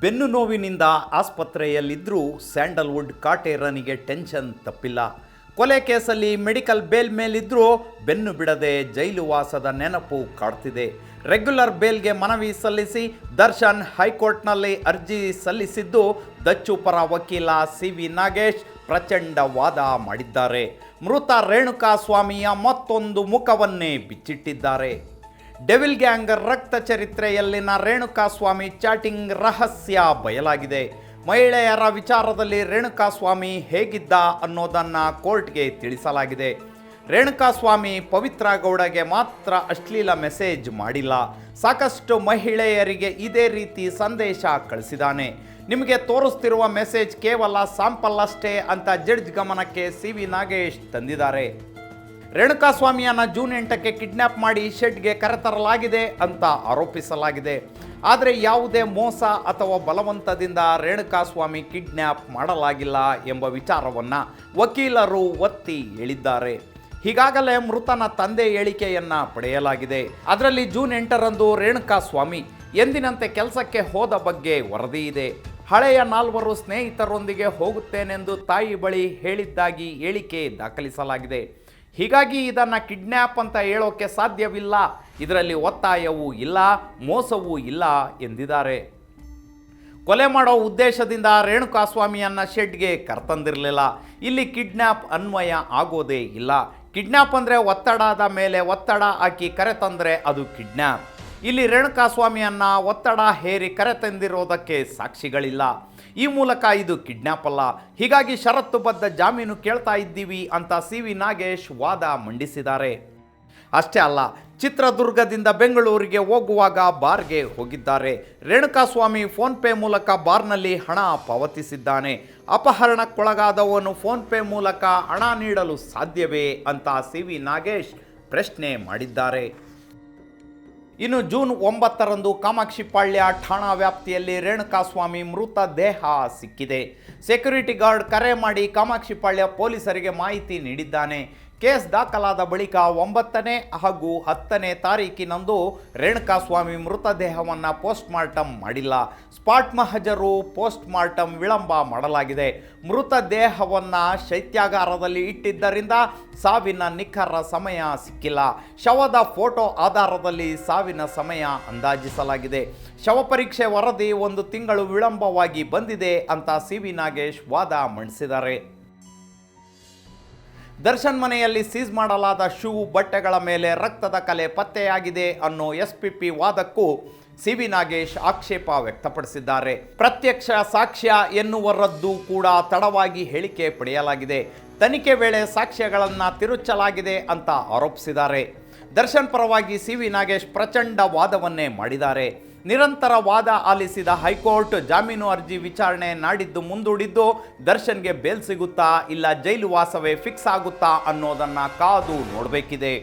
ಬೆನ್ನು ನೋವಿನಿಂದ ಆಸ್ಪತ್ರೆಯಲ್ಲಿದ್ದರೂ Sandalwood ಕಾಟೇರನಿಗೆ tension ತಪ್ಪಿಲ್ಲ. ಕೊಲೆ ಕೇಸಲ್ಲಿ ಮೆಡಿಕಲ್ ಬೇಲ್ ಮೇಲಿದ್ದರೂ ಬೆನ್ನು ಬಿಡದೆ ಜೈಲು ವಾಸದ ನೆನಪು ಕಾಡ್ತಿದೆ. ರೆಗ್ಯುಲರ್ ಬೇಲ್ಗೆ ಮನವಿ ಸಲ್ಲಿಸಿ ದರ್ಶನ್ ಹೈಕೋರ್ಟ್ನಲ್ಲಿ ಅರ್ಜಿ ಸಲ್ಲಿಸಿದ್ದು ದಚ್ಚು ಪರ ವಕೀಲ ಸಿ ವಿ ನಾಗೇಶ್ ಪ್ರಚಂಡ ವಾದ ಮಾಡಿದ್ದಾರೆ. ಮೃತ ರೇಣುಕಾ ಸ್ವಾಮಿಯ ಮತ್ತೊಂದು ಮುಖವನ್ನೇ ಬಿಚ್ಚಿಟ್ಟಿದ್ದಾರೆ. ಡೆವಿಲ್ ಗ್ಯಾಂಗ್ ರಕ್ತ ಚರಿತ್ರೆಯಲ್ಲಿನ ರೇಣುಕಾಸ್ವಾಮಿ ಚಾಟಿಂಗ್ ರಹಸ್ಯ ಬಯಲಾಗಿದೆ. ಮಹಿಳೆಯರ ವಿಚಾರದಲ್ಲಿ ರೇಣುಕಾಸ್ವಾಮಿ ಹೇಗಿದ್ದ ಅನ್ನೋದನ್ನು ಕೋರ್ಟ್ಗೆ ತಿಳಿಸಲಾಗಿದೆ. ರೇಣುಕಾಸ್ವಾಮಿ ಪವಿತ್ರ ಗೌಡಗೆ ಮಾತ್ರ ಅಶ್ಲೀಲ ಮೆಸೇಜ್ ಮಾಡಿಲ್ಲ. ಸಾಕಷ್ಟು ಮಹಿಳೆಯರಿಗೆ ಇದೇ ರೀತಿ ಸಂದೇಶ ಕಳಿಸಿದ್ದಾನೆ. ನಿಮಗೆ ತೋರಿಸ್ತಿರುವ ಮೆಸೇಜ್ ಕೇವಲ ಸಾಂಪಲ್ ಅಷ್ಟೇ ಅಂತ ಜಡ್ಜ್ ಗಮನಕ್ಕೆ ಸಿ ವಿ ನಾಗೇಶ್ ತಂದಿದ್ದಾರೆ. ರೇಣುಕಾಸ್ವಾಮಿಯನ್ನ ಜೂನ್ ಎಂಟಕ್ಕೆ ಕಿಡ್ನ್ಯಾಪ್ ಮಾಡಿ ಶೆಡ್ಗೆ ಕರೆತರಲಾಗಿದೆ ಅಂತ ಆರೋಪಿಸಲಾಗಿದೆ. ಆದರೆ ಯಾವುದೇ ಮೋಸ ಅಥವಾ ಬಲವಂತದಿಂದ ರೇಣುಕಾಸ್ವಾಮಿ ಕಿಡ್ನ್ಯಾಪ್ ಮಾಡಲಾಗಿಲ್ಲ ಎಂಬ ವಿಚಾರವನ್ನು ವಕೀಲರು ಒತ್ತಿ ಹೇಳಿದ್ದಾರೆ. ಈಗಾಗಲೇ ಮೃತನ ತಂದೆ ಹೇಳಿಕೆಯನ್ನ ಪಡೆಯಲಾಗಿದೆ. ಅದರಲ್ಲಿ ಜೂನ್ ಎಂಟರಂದು ರೇಣುಕಾಸ್ವಾಮಿ ಎಂದಿನಂತೆ ಕೆಲಸಕ್ಕೆ ಹೋದ ಬಗ್ಗೆ ವರದಿ ಇದೆ. ಹಳೆಯ ನಾಲ್ವರು ಸ್ನೇಹಿತರೊಂದಿಗೆ ಹೋಗುತ್ತೇನೆಂದು ತಾಯಿ ಬಳಿ ಹೇಳಿದ್ದಾಗಿ ಹೇಳಿಕೆ ದಾಖಲಿಸಲಾಗಿದೆ. ಹೀಗಾಗಿ ಇದನ್ನು ಕಿಡ್ನ್ಯಾಪ್ ಅಂತ ಹೇಳೋಕ್ಕೆ ಸಾಧ್ಯವಿಲ್ಲ. ಇದರಲ್ಲಿ ಒತ್ತಾಯವೂ ಇಲ್ಲ, ಮೋಸವೂ ಇಲ್ಲ ಎಂದಿದ್ದಾರೆ. ಕೊಲೆ ಮಾಡೋ ಉದ್ದೇಶದಿಂದ ರೇಣುಕಾಸ್ವಾಮಿಯನ್ನು ಶೆಡ್ಗೆ ಕರ್ತಂದಿರಲಿಲ್ಲ. ಇಲ್ಲಿ ಕಿಡ್ನ್ಯಾಪ್ ಅನ್ವಯ ಆಗೋದೇ ಇಲ್ಲ. ಕಿಡ್ನ್ಯಾಪ್ ಅಂದರೆ ಒತ್ತಡದ ಮೇಲೆ ಒತ್ತಡ ಹಾಕಿ ಕರೆತಂದರೆ ಅದು ಕಿಡ್ನ್ಯಾಪ್ ಇಲ್ಲಿ ರೇಣುಕಾಸ್ವಾಮಿಯನ್ನು ಒತ್ತಡ ಹೇರಿ ಕರೆತಂದಿರೋದಕ್ಕೆ ಸಾಕ್ಷಿಗಳಿಲ್ಲ. ಈ ಮೂಲಕ ಇದು ಕಿಡ್ನ್ಯಾಪ್ ಅಲ್ಲ. ಹೀಗಾಗಿ ಷರತ್ತುಬದ್ಧ ಜಾಮೀನು ಕೇಳ್ತಾ ಇದ್ದೀವಿ ಅಂತ ಸಿ ವಿ ನಾಗೇಶ್ ವಾದ ಮಂಡಿಸಿದ್ದಾರೆ. ಅಷ್ಟೇ ಅಲ್ಲ, ಚಿತ್ರದುರ್ಗದಿಂದ ಬೆಂಗಳೂರಿಗೆ ಹೋಗುವಾಗ ಬಾರ್ಗೆ ಹೋಗಿದ್ದಾರೆ. ರೇಣುಕಾಸ್ವಾಮಿ ಫೋನ್ಪೇ ಮೂಲಕ ಬಾರ್ನಲ್ಲಿ ಹಣ ಪಾವತಿಸಿದ್ದಾನೆ. ಅಪಹರಣಕ್ಕೊಳಗಾದವನು ಫೋನ್ಪೇ ಮೂಲಕ ಹಣ ನೀಡಲು ಸಾಧ್ಯವೇ ಅಂತ ಸಿ ವಿ ನಾಗೇಶ್ ಪ್ರಶ್ನೆ ಮಾಡಿದ್ದಾರೆ. ಇನ್ನು ಜೂನ್ ಒಂಬತ್ತರಂದು ಕಾಮಾಕ್ಷಿಪಾಳ್ಯ ಠಾಣಾ ವ್ಯಾಪ್ತಿಯಲ್ಲಿ ರೇಣುಕಾಸ್ವಾಮಿ ಮೃತ ದೇಹ ಸಿಕ್ಕಿದೆ. ಸೆಕ್ಯೂರಿಟಿ ಗಾರ್ಡ್ ಕರೆ ಮಾಡಿ ಕಾಮಾಕ್ಷಿಪಾಳ್ಯ ಪೊಲೀಸರಿಗೆ ಮಾಹಿತಿ ನೀಡಿದ್ದಾನೆ. ಕೇಸ್ ದಾಖಲಾದ ಬಳಿಕ ಒಂಬತ್ತನೇ ಹಾಗೂ ಹತ್ತನೇ ತಾರೀಕಿನಂದು ರೇಣುಕಾಸ್ವಾಮಿ ಮೃತದೇಹವನ್ನು ಪೋಸ್ಟ್ ಮಾರ್ಟಮ್ ಮಾಡಿಲ್ಲ. ಸ್ಪಾಟ್ ಮಹಜರು ಪೋಸ್ಟ್ ಮಾರ್ಟಮ್ ವಿಳಂಬ ಮಾಡಲಾಗಿದೆ. ಮೃತದೇಹವನ್ನು ಶೈತ್ಯಾಗಾರದಲ್ಲಿ ಇಟ್ಟಿದ್ದರಿಂದ ಸಾವಿನ ನಿಖರ ಸಮಯ ಸಿಕ್ಕಿಲ್ಲ. ಶವದ ಫೋಟೋ ಆಧಾರದಲ್ಲಿ ಸಾವಿನ ಸಮಯ ಅಂದಾಜಿಸಲಾಗಿದೆ. ಶವ ಪರೀಕ್ಷೆ ವರದಿ ಒಂದು ತಿಂಗಳು ವಿಳಂಬವಾಗಿ ಬಂದಿದೆ ಅಂತ ಸಿ ವಿ ನಾಗೇಶ್ ವಾದ ಮಂಡಿಸಿದ್ದಾರೆ. ದರ್ಶನ್ ಮನೆಯಲ್ಲಿ ಸೀಸ್ ಮಾಡಲಾದ ಶೂ, ಬಟ್ಟೆಗಳ ಮೇಲೆ ರಕ್ತದ ಕಲೆ ಪತ್ತೆಯಾಗಿದೆ ಅನ್ನೋ ಎಸ್ ಪಿ ಪಿ ವಾದಕ್ಕೂ ಸಿ ವಿ ನಾಗೇಶ್ ಆಕ್ಷೇಪ ವ್ಯಕ್ತಪಡಿಸಿದ್ದಾರೆ. ಪ್ರತ್ಯಕ್ಷ ಸಾಕ್ಷ್ಯ ಎನ್ನುವರದ್ದು ಕೂಡ ತಡವಾಗಿ ಹೇಳಿಕೆ ಪಡೆಯಲಾಗಿದೆ. ತನಿಖೆ ವೇಳೆ ಸಾಕ್ಷ್ಯಗಳನ್ನು ತಿರುಚಲಾಗಿದೆ ಅಂತ ಆರೋಪಿಸಿದ್ದಾರೆ. ದರ್ಶನ್ ಪರವಾಗಿ ಸಿ ವಿ ನಾಗೇಶ್ ಪ್ರಚಂಡ ವಾದವನ್ನೇ ಮಾಡಿದ್ದಾರೆ. ನಿರಂತರ ವಾದ ಆಲಿಸಿದ ಹೈಕೋರ್ಟ್ ಜಾಮೀನು ಅರ್ಜಿ ವಿಚಾರಣೆ ನಾಡಿದ್ದು ಮುಂದೂಡಿದ್ದು, ದರ್ಶನ್ಗೆ ಬೇಲ್ ಸಿಗುತ್ತಾ ಇಲ್ಲ, ಜೈಲು ವಾಸವೇ ಫಿಕ್ಸ್ ಆಗುತ್ತಾ ಅನ್ನೋದನ್ನು ಕಾದು ನೋಡಬೇಕಿದೆ.